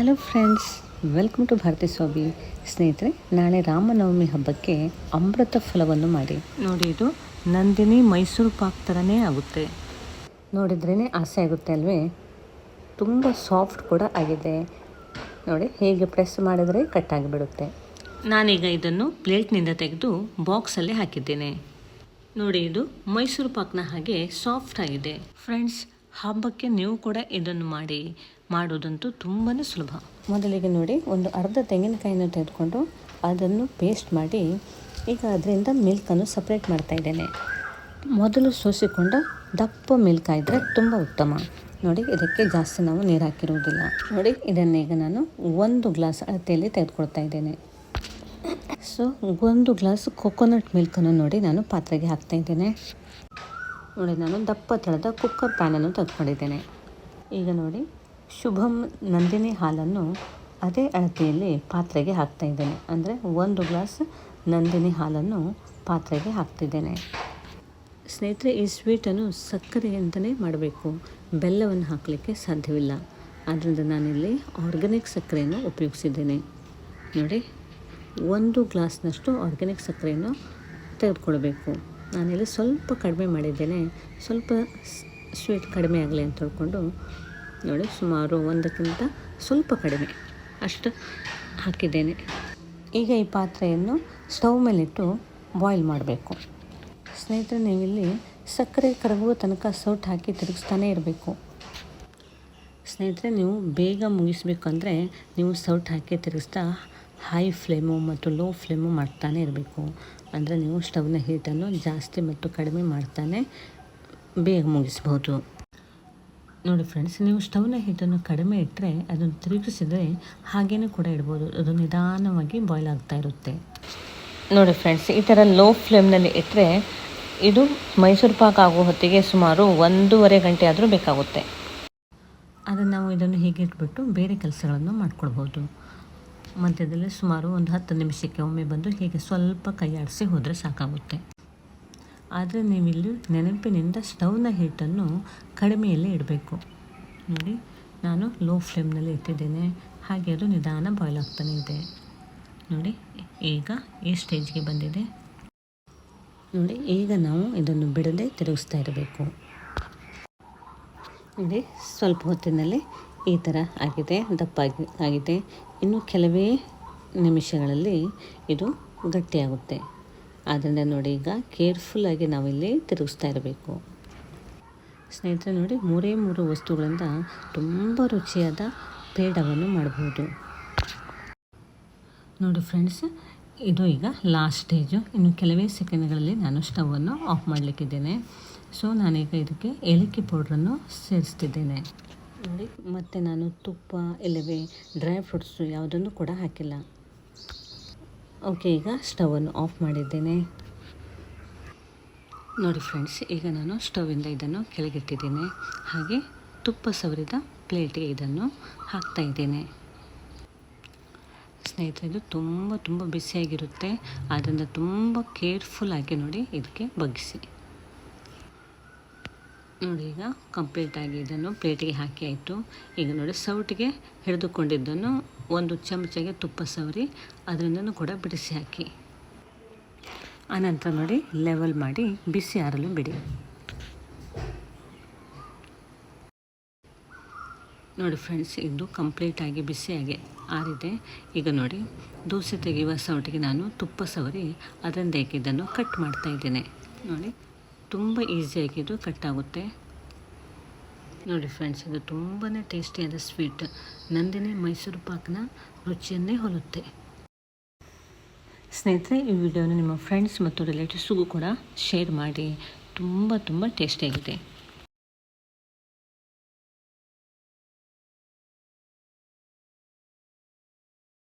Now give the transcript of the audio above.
Hello friends welcome to Bharathi Swamy ಸ್ನೇಹಿತರೆ ನಾಳೆ ರಾಮನವಮಿ ಹಬ್ಬಕ್ಕೆ ಅಮೃತ ಫಲವನ್ನು ಮಾಡಿ. ನೋಡಿ ಇದು ನಂದಿನಿ ಮೈಸೂರು ಪಾಕ್ ಥರನೇ ಆಗುತ್ತೆ. ನೋಡಿದ್ರೇ ಆಸೆ ಆಗುತ್ತೆ ಅಲ್ವೇ? ತುಂಬ ಸಾಫ್ಟ್ ಕೂಡ ಆಗಿದೆ. ನೋಡಿ ಹೇಗೆ ಪ್ರೆಸ್ ಮಾಡಿದರೆ ಕಟ್ಟಾಗಿಬಿಡುತ್ತೆ ನಾನೀಗ ಇದನ್ನು ಪ್ಲೇಟ್ನಿಂದ ತೆಗೆದು ಬಾಕ್ಸಲ್ಲಿ ಹಾಕಿದ್ದೇನೆ. ನೋಡಿ ಇದು ಮೈಸೂರು ಪಾಕ್ನ ಹಾಗೆ ಸಾಫ್ಟ್ ಆಗಿದೆ. ಫ್ರೆಂಡ್ಸ್ ಹಬ್ಬಕ್ಕೆ ನೀವು ಕೂಡ ಇದನ್ನು ಮಾಡಿ. ಮಾಡೋದಂತೂ ತುಂಬಾ ಸುಲಭ. ಮೊದಲಿಗೆ ನೋಡಿ, ಒಂದು ಅರ್ಧ ತೆಂಗಿನಕಾಯಿನ ತೆಗೆದುಕೊಂಡು ಅದನ್ನು ಪೇಸ್ಟ್ ಮಾಡಿ, ಈಗ ಅದರಿಂದ ಮಿಲ್ಕನ್ನು ಸಪ್ರೇಟ್ ಮಾಡ್ತಾ ಇದ್ದೇನೆ. ಮೊದಲು ಸೋಸಿಕೊಂಡ ದಪ್ಪ ಮಿಲ್ಕ್ ಆಗಿದ್ರೆ ತುಂಬ ಉತ್ತಮ. ನೋಡಿ, ಇದಕ್ಕೆ ಜಾಸ್ತಿ ನಾವು ನೀರು ಹಾಕಿರುವುದಿಲ್ಲ ನೋಡಿ ಇದನ್ನೀಗ ನಾನು ಒಂದು ಗ್ಲಾಸ್ ಅಳತೆಯಲ್ಲಿ ತೆಗೆದುಕೊಳ್ತಾ ಇದ್ದೇನೆ. ಸೊ ಒಂದು ಗ್ಲಾಸ್ ಕೊಕೊನಟ್ ಮಿಲ್ಕನ್ನು ನೋಡಿ ನಾನು ಪಾತ್ರೆಗೆ ಹಾಕ್ತಾ ಇದ್ದೇನೆ. ನೋಡಿ, ನಾನು ದಪ್ಪ ತಳದ ಕುಕ್ಕರ್ ಪ್ಯಾನನ್ನು ತೆಗೆದುಕೊಂಡಿದ್ದೇನೆ. ಈಗ ನೋಡಿ ಶುಭಂ ನಂದಿನಿ ಹಾಲನ್ನು ಅದೇ ಅಳತೆಯಲ್ಲಿ ಪಾತ್ರೆಗೆ ಹಾಕ್ತಾ ಇದ್ದೇನೆ. ಅಂದರೆ ಒಂದು ಗ್ಲಾಸ್ ನಂದಿನಿ ಹಾಲನ್ನು ಪಾತ್ರೆಗೆ ಹಾಕ್ತಿದ್ದೇನೆ. ಸ್ನೇಹಿತರೆ, ಈ ಸ್ವೀಟನ್ನು ಸಕ್ಕರೆಯಿಂದಲೇ ಮಾಡಬೇಕು. ಬೆಲ್ಲವನ್ನು ಹಾಕಲಿಕ್ಕೆ ಸಾಧ್ಯವಿಲ್ಲ. ಆದ್ದರಿಂದ ನಾನಿಲ್ಲಿ ಆರ್ಗ್ಯಾನಿಕ್ ಸಕ್ಕರೆಯನ್ನು ಉಪಯೋಗಿಸಿದ್ದೇನೆ. ನೋಡಿ, ಒಂದು ಗ್ಲಾಸ್ನಷ್ಟು ಆರ್ಗ್ಯಾನಿಕ್ ಸಕ್ಕರೆಯನ್ನು ತೆಗೆದುಕೊಳ್ಬೇಕು. ನಾನಿಲ್ಲಿ ಸ್ವಲ್ಪ ಕಡಿಮೆ ಮಾಡಿದ್ದೇನೆ. ಸ್ವಲ್ಪ ಸ್ವೀಟ್ ಕಡಿಮೆ ಆಗಲಿ ಅಂತ ಹೇಳ್ಕೊಂಡು ನೋಡಿ, ಸುಮಾರು ಒಂದಕ್ಕಿಂತ ಸ್ವಲ್ಪ ಕಡಿಮೆ. ಅಷ್ಟು ಹಾಕಿದ್ದೇನೆ. ಈಗ ಈ ಪಾತ್ರೆಯನ್ನು ಸ್ಟವ್ ಮೇಲಿಟ್ಟು ಬಾಯ್ಲ್ ಮಾಡಬೇಕು. ಸ್ನೇಹಿತರೆ, ನೀವಿಲ್ಲಿ ಸಕ್ಕರೆ ಕರಗುವ ತನಕ ಸೌಟ್ ಹಾಕಿ ತಿರುಗಿಸ್ತಾನೆ ಇರಬೇಕು. ಸ್ನೇಹಿತರೆ, ನೀವು ಬೇಗ ಮುಗಿಸ್ಬೇಕಂದ್ರೆ ನೀವು ಸೌಟ್ ಹಾಕಿ ತಿರುಗಿಸ್ತಾ ಹೈ ಫ್ಲೇಮು ಮತ್ತು ಲೋ ಫ್ಲೇಮು ಮಾಡ್ತಾನೆ ಇರಬೇಕು. ಅಂದರೆ ನೀವು ಸ್ಟವ್ನ ಹೀಟನ್ನು ಜಾಸ್ತಿ ಮತ್ತು ಕಡಿಮೆ ಮಾಡ್ತಾನೆ ಬೇಗ ಮುಗಿಸ್ಬೋದು. ನೋಡಿ ಫ್ರೆಂಡ್ಸ್ ನೀವು ಸ್ಟವ್ನ ಹೀಟನ್ನು ಕಡಿಮೆ ಇಟ್ಟರೆ ಅದನ್ನು ತಿರುಗಿಸಿದರೆ ಹಾಗೇನೂ ಕೂಡ ಇಡ್ಬೋದು. ಅದು ನಿಧಾನವಾಗಿ ಬಾಯ್ಲ್ ಆಗ್ತಾ ಇರುತ್ತೆ. ನೋಡಿ ಫ್ರೆಂಡ್ಸ್ ಈ ಥರ ಲೋ ಫ್ಲೇಮ್ನಲ್ಲಿ ಇಟ್ಟರೆ ಇದು ಮೈಸೂರು ಪಾಕ್ ಆಗೋ ಹೊತ್ತಿಗೆ ಸುಮಾರು ಒಂದೂವರೆ ಗಂಟೆ ಆದರೂ ಬೇಕಾಗುತ್ತೆ. ಆದರೆ ನಾವು ಇದನ್ನು ಹೀಗೆ ಇಟ್ಬಿಟ್ಟು ಬೇರೆ ಕೆಲಸಗಳನ್ನು ಮಾಡ್ಕೊಳ್ಬೋದು. ಮಧ್ಯದಲ್ಲಿ ಸುಮಾರು ಒಂದು ಹತ್ತು ನಿಮಿಷಕ್ಕೆ ಒಮ್ಮೆ ಬಂದು ಹೀಗೆ ಸ್ವಲ್ಪ ಕೈಯಾಡಿಸಿ ಹೋದರೆ ಸಾಕಾಗುತ್ತೆ. ಆದರೆ ನೀವಿಲ್ಲಿ ನೆನಪಿನಿಂದ ಸ್ಟವ್ನ ಹೀಟನ್ನು ಕಡಿಮೆಯಲ್ಲಿ ಇಡಬೇಕು. ನೋಡಿ, ನಾನು ಲೋ ಫ್ಲೇಮ್ನಲ್ಲಿ ಇಟ್ಟಿದ್ದೇನೆ. ಹಾಗೆ ಅದು ನಿಧಾನ ಬಾಯ್ಲ್ ಆಗ್ತಾನೆ ಇದೆ. ನೋಡಿ, ಈಗ ಈ ಸ್ಟೇಜ್ಗೆ ಬಂದಿದೆ. ನೋಡಿ, ಈಗ ನಾವು ಇದನ್ನು ಬಿಡದೆ ತಿರುಗಿಸ್ತಾ ಇರಬೇಕು. ನೋಡಿ, ಸ್ವಲ್ಪ ಹೊತ್ತಿನಲ್ಲಿ ಈ ಥರ ಆಗಿದೆ, ದಪ್ಪಾಗಿ ಆಗಿದೆ. ಇನ್ನು ಕೆಲವೇ ನಿಮಿಷಗಳಲ್ಲಿ ಇದು ಗಟ್ಟಿಯಾಗುತ್ತೆ. ಆದ್ದರಿಂದ ನೋಡಿ ಈಗ ಕೇರ್ಫುಲ್ಲಾಗಿ ನಾವಿಲ್ಲಿ ತಿರುಗಿಸ್ತಾ ಇರಬೇಕು. ಸ್ನೇಹಿತರೆ ನೋಡಿ ಮೂರೇ ಮೂರು ವಸ್ತುಗಳಿಂದ ತುಂಬ ರುಚಿಯಾದ ಪೇಡವನ್ನು ಮಾಡಬಹುದು ನೋಡಿ ಫ್ರೆಂಡ್ಸ್ ಇದು ಈಗ ಲಾಸ್ಟ್ ಸ್ಟೇಜು ಇನ್ನು ಕೆಲವೇ ಸೆಕೆಂಡ್ಗಳಲ್ಲಿ ನಾನು ಸ್ಟವನ್ನು ಆಫ್ ಮಾಡಲಿಕ್ಕಿದ್ದೇನೆ. ಸೊ ನಾನೀಗ ಇದಕ್ಕೆ ಏಲಕ್ಕಿ ಪೌಡ್ರನ್ನು ಸೇರಿಸ್ತಿದ್ದೇನೆ. ನೋಡಿ, ಮತ್ತು ನಾನು ತುಪ್ಪ ಇಲ್ಲವೇ ಡ್ರೈ ಫ್ರೂಟ್ಸು ಯಾವುದನ್ನು ಕೂಡ ಹಾಕಿಲ್ಲ. ಓಕೆ, ಈಗ ಸ್ಟವನ್ನು ಆಫ್ ಮಾಡಿದ್ದೇನೆ. ನೋಡಿ ಫ್ರೆಂಡ್ಸ್, ಈಗ ನಾನು ಸ್ಟವಿಂದ ಇದನ್ನು ಕೆಳಗಿಟ್ಟಿದ್ದೇನೆ. ಹಾಗೆ ತುಪ್ಪ ಸವರಿದ ಪ್ಲೇಟಿಗೆ ಇದನ್ನು ಹಾಕ್ತಾ ಇದ್ದೇನೆ. ಸ್ನೇಹಿತರೆ, ಇದು ತುಂಬ ತುಂಬ ಬಿಸಿಯಾಗಿರುತ್ತೆ ಆದ್ದರಿಂದ ತುಂಬ ಕೇರ್ಫುಲ್ಲಾಗಿ ನೋಡಿ ಇದಕ್ಕೆ ಬಗ್ಗಿಸಿ. ನೋಡಿ, ಈಗ ಕಂಪ್ಲೀಟಾಗಿ ಇದನ್ನು ಪ್ಲೇಟಿಗೆ ಹಾಕಿ ಆಯಿತು. ಈಗ ನೋಡಿ, ಸೌಟಿಗೆ ಹಿಡಿದುಕೊಂಡಿದ್ದನ್ನು ಒಂದು ಚಮಚಗೆ ತುಪ್ಪ ಸವರಿ, ಅದರಿಂದನೂ ಕೂಡ ಬಿಡಿಸಿ ಹಾಕಿ. ಆನಂತರ ನೋಡಿ ಲೆವೆಲ್ ಮಾಡಿ, ಬಿಸಿ ಆರಲು ಬಿಡಿ. ನೋಡಿ ಫ್ರೆಂಡ್ಸ್ ಇದು ಕಂಪ್ಲೀಟಾಗಿ ಬಿಸಿಯಾಗಿ ಆರಿದೆ. ಈಗ ನೋಡಿ, ದೋಸೆ ತೆಗೆಯುವ ಸೌಟಿಗೆ ನಾನು ತುಪ್ಪ ಸವರಿ ಅದರಿಂದ ಇದನ್ನು ಕಟ್ ಮಾಡ್ತಾ ಇದ್ದೇನೆ. ನೋಡಿ, ತುಂಬ ಈಸಿಯಾಗಿ ಇದು ಕಟ್ಟಾಗುತ್ತೆ ನೋಡಿ ಫ್ರೆಂಡ್ಸ್ ಇದು ತುಂಬಾ ಟೇಸ್ಟಿಯಾದ ಸ್ವೀಟ್ ನಂದಿನಿ ಮೈಸೂರು ಪಾಕ್ನ ರುಚಿಯನ್ನೇ ಹೊಲುತ್ತೆ. ಸ್ನೇಹಿತರೆ, ಈ ವಿಡಿಯೋನ ನಿಮ್ಮ ಫ್ರೆಂಡ್ಸ್ ಮತ್ತು ರಿಲೇಟಿವ್ಸ್ಗೂ ಕೂಡ ಶೇರ್ ಮಾಡಿ. ತುಂಬ ತುಂಬ ಟೇಸ್ಟಿಯಾಗಿದೆ